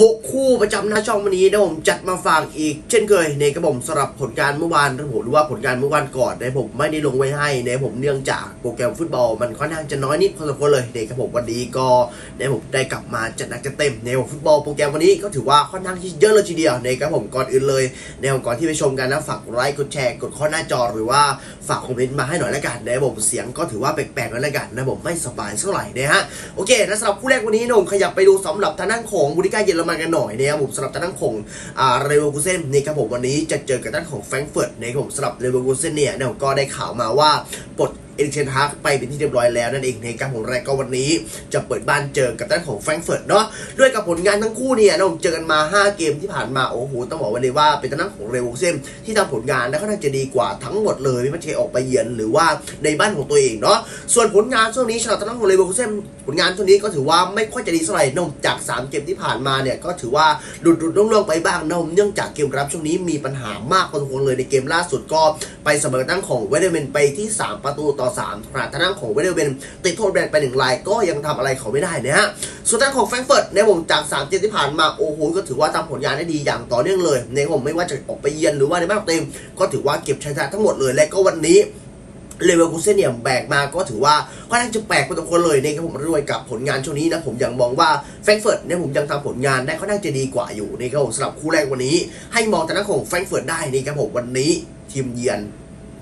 6 คู่ประจำหน้าช่องวันนี้นะผมจัดมาฝากอีก เช่นเคยในกระผมสำหรับผลการเมื่อวานนะผมหรือว่าผลการเมื่อวานก่อนนะผมไม่ได้ลงไว้ให้นะผมเนื่องจากโปรแกรมฟุตบอลมันค่อนข้างจะน้อยนิดพอสมควรเลยในกระผมวันนี้ก็นะผมได้กลับมาจัดหนักจัดเต็มในฟุตบอลโปรแกรมวันนี้ก็ถือว่าค่อนข้างที่เยอะเลยทีเดียวในกระผมก่อนอื่นเลยในผมก่อนที่ไปชมกันนะฝากไลค์กดแชร์กดข้อหน้าจอหรือว่าฝากคอมเมนต์มาให้หน่อยละกันนะผมเสียงก็ถือว่าแปลกๆแล้วละกันนะผมไม่สบายเท่าไหร่นะฮะโอเคและสำหรับคู่แรกวันนี้นะผมขยับไปดูสำหรับทางด้านของบูริกาเยอรมันกันหน่อยนะครับผมสำหรับทางด้านของอ่าเรเวอร์คูเซนนี่ครับผมวันนี้จะเจอกับด้านของแฟรงก์เฟิร์ตนะครับผมสำหรับเรเวอร์คูเซนเนี่ยเนี่ยผมก็ได้ข่าวมาว่าปลด เอริกเชนฮาร์กไปเป็นที่เรียบร้อยแล้วนั่นเองในการของแรกก็วันนี้จะเปิดบ้านเจอกับด้านของแฟรงเฟิร์ตเนาะด้วยกับผลงานทั้งคู่เนี่ยนะผมเจอกันมา 5 เกมที่ผ่านมาโอ้โหต้องบอกไว้เลยว่าเป็นทางด้านของเรเวอร์คูเซนที่ทำผลงานได้ค่อนข้างจะดีกว่าทั้งหมดเลยไม่ว่าจะออกไปเยือนหรือว่าในบ้านของตัวเองเนาะส่วนผลงานช่วงนี้สำหรับทางของเรเวอร์คูเซนผลงานช่วงนี้ก็ถือว่าไม่ค่อยจะดีเท่าไหร่นมจากสามเกมที่ผ่านมาเนี่ยก็ถือว่าหลุดหลุดล่วงๆไปบ้างนะผมเนื่องจากเกมรับช่วงนี้มีปัญหามากพอสมควรเลยในเกมล่าสุดก็ไปเสมอตั้งของเวเดเมนไปที่ 3 ประตูต่ออ 3ขณะทางด้านของเวเดอร์เมนติดโทษแบนไปหนึ่งลายก็ยังทำอะไรเขาไม่ได้นะฮะ ส่วนทางของแฟรงก์เฟิร์ตในผมจาก3เกมที่ผ่านมาโอ้โหก็ถือว่าทำผลงานได้ดีอย่างต่อเนื่องเลยในผมไม่ว่าจะออกไปเยือนหรือว่าในบ้านของตัวเต็ม ก็ถือว่าเก็บชัยชนะทั้งหมดเลยและก็วันนี้เลเวลคูเซนเนี่ยแบกมาก็ถือว่าค่อนข้างจะแปลกพอสมควรเลยนะครับผมด้วยกับผลงานช่วงนี้นะผมยังมองว่าแฟรงก์เฟิร์ตเนี่ยผมยังทำผลงานได้ค่อนข้างจะดีกว่าอยู่นะครับผมสำหรับคู่แรกวันนี้ ให้มองแต่หน้าของแฟรงก์เฟิร์ตได้นะครับผมวันนี้ทีมเยือน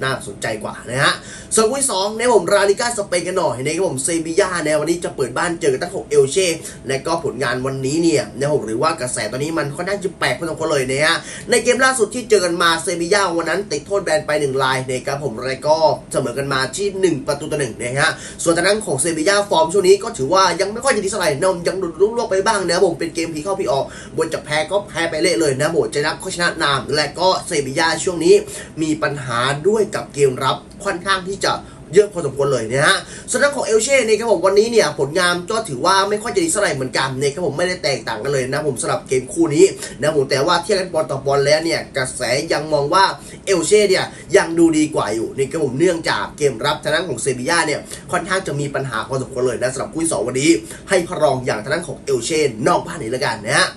น่าสนใจกว่านะฮะส่วนคู่ที่สองเนี่ยผมราลิก้าสเปนกันหน่อยในครับผมเซบีย่าเนี่ยวันนี้จะเปิดบ้านเจอกับตั้งของเอลเช่และก็ผลงานวันนี้เนี่ยในผมหรือว่ากระแสตอนนี้มันค่อนข้างจะแปลกพอสมควรเลยนะฮะในเกมล่าสุดที่เจอกันมาเซบีย่าวันนั้นติดโทษแบนไปหนึ่งลายนะครับผมแล้วก็เสมอกันมาที่หนึ่งประตูต่อหนึ่งนะฮะส่วนทางด้านของเซบีย่าฟอร์มช่วงนี้ก็ถือว่ายังไม่ค่อยจะดีเท่าไหร่นมยังหลุดลุ่งลวกไปบ้างนะผมเป็นเกมผีเข้าผีออกบนจะแพ้ก็แพ้ไปเละเลยนะโบจะนับก็ชนะนาม และก็เซบีย่าช่วงนี้มีปัญหาด้วยกับเกมรับค่อนข้างที่จะเยอะพอสมควรเลยนะฮะส่วนทางของเอลเช่เนี่ยครับผมวันนี้เนี่ยผลงานก็ถือว่าไม่ค่อยจะดีเท่าไหร่เหมือนกันเนี่ยครับผมไม่ได้แตกต่างกันเลยนะผมสำหรับเกมคู่นี้นะผมแต่ว่าเทียบกันบอลต่อบอลแล้วเนี่ยกระแสยังมองว่าเอลเช่เนี่ยยังดูดีกว่าอยู่นี่ครับผมเนื่องจากเกมรับทางด้านของเซบีย่าเนี่ยค่อนข้างจะมีปัญหาพอสมควรเลยนะสำหรับคู่สองวันนี้ ให้พระรองอย่างทางด้านของเอลเช่นอกบ้านนี่ละกันนะฮะ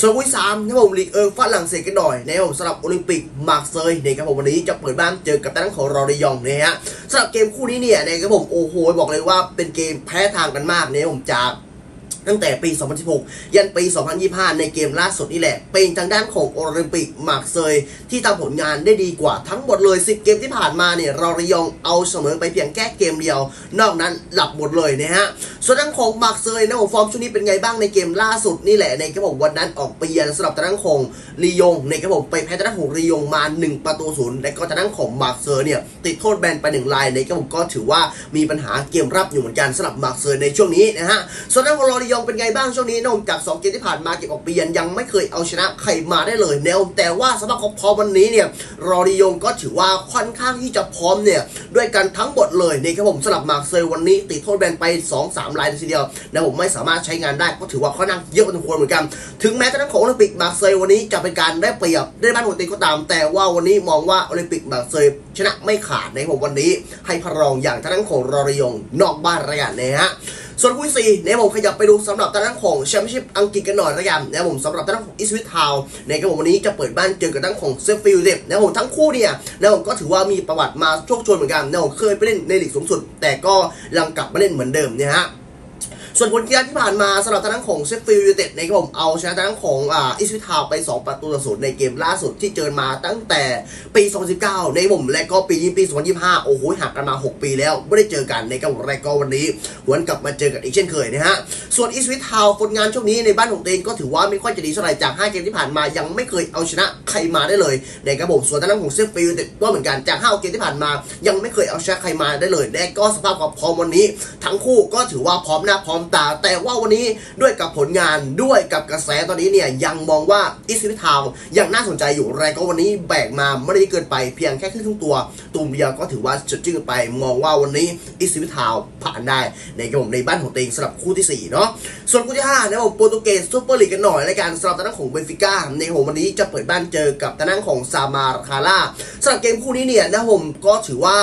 ส่วนคู่ที่สามนะครับผมลีกเอิงฝรั่งเศสกันหน่อยนะครับผมสำหรับโอลิมปิกมาร์เซย์นะครับผมวันนี้จะเปิดบ้านเจอกับทางด้านของรอริยองนะฮะสำหรับเกมคู่นี้เนี่ยนะครับผมโอ้โหบอกเลยว่าเป็นเกมแพ้ทางกันมากนะครับผมจาก ตั้งแต่ปี 2016 ยันปี 2025 ในเกมล่าสุดนี่แหละ เป็นทางด้านของโอลิมปิกมาร์เซยที่ทำผลงานได้ดีกว่าทั้งหมดเลย 10 เกมที่ผ่านมาเนี่ยรอริยองเอาเสมอไปเพียงแค่เกมเดียว นอกนั้นหลับหมดเลยนะฮะ ส่วนทางของมาร์เซยนะผมฟอร์มช่วงนี้เป็นไงบ้างในเกมล่าสุดนี่แหละในกระผมวันนั้นออกไปเยือนสำหรับทางด้านของลียงในกระผมไปแพ้ทางด้านของลียงมา 1 ประตูศูนย์และก็ทางด้านของมาร์เซยเนี่ยติดโทษแบนไป1ลายในกระผมก็ถือว่ามีปัญหาเกมรับอยู่เหมือนกันสำหรับมาร์เซยในช่วงนี้นะฮะส่วนทางของลอริยองเป็นไงบ้างช่วงนี้นะผมจาก2เกมที่ผ่านมาเก็บออกไปเยือนยังไม่เคยเอาชนะใครมาได้เลยแนวแต่ว่าสำหรับพอวันนี้เนี่ยรอริยงก็ถือว่าค่อนข้างที่จะพร้อมเนี่ยด้วยกันทั้งหมดเลยนี่ครับผมสำหรับมาร์เซยวันนี้ติดโทษแบนไป 2-3 ลายเลยทีเดียวนะผมไม่สามารถใช้งานได้ก็ถือว่าค่อนข้างเยอะพอสมควรเหมือนกัน ถึงแม้ทางด้านของโอลิมปิกมาเซยวันนี้จะเป็นการได้เปรียบได้บ้านหัวตีก็ตาม แต่ว่าวันนี้มองว่าโอลิมปิกมาเซยชนะไม่ขาดในผมวันนี้ ให้พรองอย่างทางด้านของรอริยงนอกบ้านระยะนะฮะ ส่วนคู่ที่สี่เนี่ยผมขยับไปดูสำหรับตารางของแชมเปี้ยนชิพอังกฤษกันหน่อยละกันนะครับผมสำหรับตารางของอิสวิททาวในกระผมวันนี้จะเปิดบ้านเจอกับทางด้างของเซฟฟิลด์นะครับผมทั้งคู่เนี่ยนะครับผมก็ถือว่ามีประวัติมาโชคชนเหมือนกันนะครับผมเคยไปเล่นในลีกสูงสุด แต่ก็ยังกลับมาเล่นเหมือนเดิมเนี่ยฮะ ส่วนผลกีฬาที่ผ่านมาสำหรับทางด้านของเซฟฟิลด์ยูไนเต็ดในครับผมเอาชนะทางด้านของอ่าอิสวิทาวไป 2 ประตูต่อศูนย์ในเกมล่าสุดที่เจอมาตั้งแต่ปี 2019 ในผมและก็ปีนี้ปี 2025 โอ้โหห่างกันมา 6 ปีแล้วไม่ได้เจอกันในกับและก็วันนี้หวนกลับมาเจอกันอีกเช่นเคยนะฮะส่วนอิสวิทาวผลงานช่วงนี้ในบ้านของตัวเองก็ถือว่าไม่ค่อยจะดีเท่าไหร่จาก 5 เกมที่ผ่านมายังไม่เคยเอาชนะใครมาได้เลยในครับผมส่วนทางด้านของเซฟฟิลด์ยูไนเต็ดก็เหมือนกันจาก 5 เกมที่ผ่านมายังไม่เคยเอาชนะใครมาได้เลยและก็สภาพความพร้อมวันนี้ ทั้งคู่ก็ถือว่าพร้อมหน้าพร้อมตาแต่ว่าวันนี้ด้วยกับผลงานด้วยกับกระแสตอนนี้เนี่ยยังมองว่าอิสวิทาวยังน่าสนใจอยู่แรงก็วันนี้แบกมาไม่ได้เกินไปเพียงแค่ครึ่งตัว ตูมเดียวก็ถือว่าจุดจืดไปมองว่าวันนี้อิสวิทาวผ่านได้ในห่มในบ้านของตัวเองสำหรับคู่ที่สี่เนาะส่วนคู่ที่ห้านะผมโปรตุเกสซูเปอร์ลีกกันหน่อยและกันสำหรับทางด้านของเบนฟิก้าในผมวันนี้จะเปิดบ้านเจอกับทางด้านของซามาร์คาร่าสำหรับเกมคู่นี้เนี่ยนะผมก็ถือว่า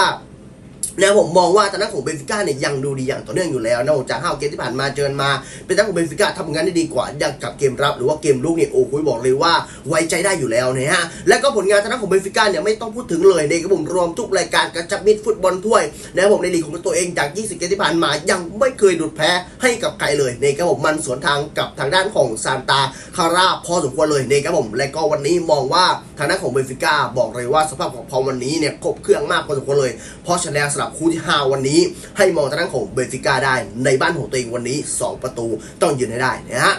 นะผมมองว่าทางด้นของเบนฟิก้าเนี่ยยังดูดีอย่างต่อเนื่องอยู่แล้วนะผมจากห้าเกมที่ผ่านมาเจอมาเป็นทางด้านของเบนฟิก้าทำงานได้ดีกว่าอย่างกับเกมรับ หรือว่าเกมลุกเนี่ยโอ้โหบอกเลยว่าไว้ใจได้อยู่แล้วนะฮะและก็ผลงานทางด้นของเบนฟิก้าเนี่ยไม่ต้องพูดถึงเลยในกระผมรวมทุกรายการกระจับมิดฟุตบอลถ้วยนะผมในลีกของตัวเองจาก 20 เกมที่ผ่านมายังไม่เคยหลุดแพ้ให้กับใครเลยในกระผมมันสวนทางกับทางด้านของซานตาคาราพอสมควรเลยในกระผมและก็วันนี้มองว่าทางด้านของเบนฟิก้าบอกเลยว่าสภาพของพอวันนี้เนี่ยครบเครื่องมากพอสมควรเลยเพราะฉะนั้นำหรับคู่ที่5วันนี้ ให้มองทางด้านของเบนฟิก้าได้ในบ้านของตัวเองวันนี้ 2 ประตูต้องยืนให้ได้นะฮะ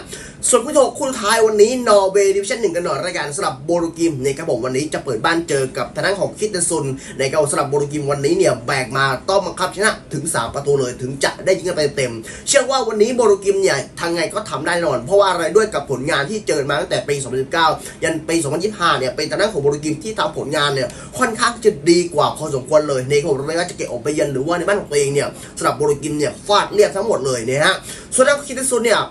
ส่วนคู่ที่หกคู่สุดท้ายวันนี้นอร์เวย์ดิวิชั่นหนึ่งกันหน่อยรายการสำหรับโบรูกิมในครับผมวันนี้จะเปิดบ้านเจอกับทางด้านของคิดเดซุนในครับสำหรับโบรูกิมวันนี้เนี่ยแบกมาต้องบังคับชนะถึง 3 ประตูเลยถึงจะได้ยิงกันไปเต็ม เชื่อว่าวันนี้โบรูกิมเนี่ยทางไงก็ทำได้แน่นอน เพราะว่าอะไรด้วยกับผลงานที่เจอมาตั้งแต่ปี 2019 ยันปี 2025 เนี่ยเป็นทางด้านของโบรูกิมที่ทำผลงานเนี่ยค่อนข้างจะดีกว่าพอสมควรเลยในของไม่ว่าจะเก็บออกไปเยือนหรือว่าในบ้านของตัวเองเนี่ยสำหรับโบรูกิมเนี่ยฟาดเรียบทั้งหมดเลยนะฮะส่วนทางคิดเดซุนเนี่ย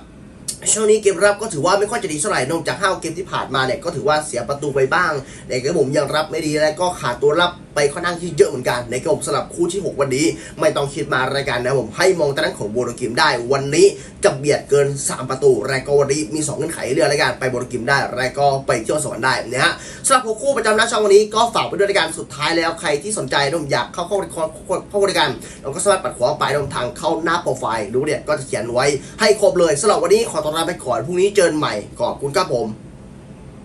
ช่วงนี้เกมรับก็ถือว่าไม่ค่อยจะดีเท่าไหร่นอกจากห้าเกมที่ผ่านมาเนี่ยก็ถือว่าเสียประตูไปบ้างในเกมผมยังรับไม่ดีและก็ขาดตัวรับไปค่อนข้างที่เยอะเหมือนกันในเกมผมสลับคู่ที่ 6 วันนี้ ไม่ต้องคิดมารายการนะผมให้มองทางด้านของโบโลกิมได้ วันนี้จะเบียดเกิน 3 ประตูรายก็วันนี้มี2เงื่อนไขเรื่องรายการไปโบโลกิมได้รายก็ไปเที่ยวสวรรค์ได้นะฮะสำหรับหัวคู่ประจำหน้าช่องวันนี้ก็ฝากไปด้วยรายการสุดท้ายแล้วใครที่สนใจนะผมอยากเข้าเข้าเข้าบริการเราก็สามารถปัดขวาไปตรงทางเข้าหน้าโปรไฟล์ดูเนี่ยก็จะเขียนไว้ให้ครบเลยสำหรับวันนี้ขอต้อนรับไปก่อนพรุ่งนี้เจอกันใหม่ขอบคุณครับผม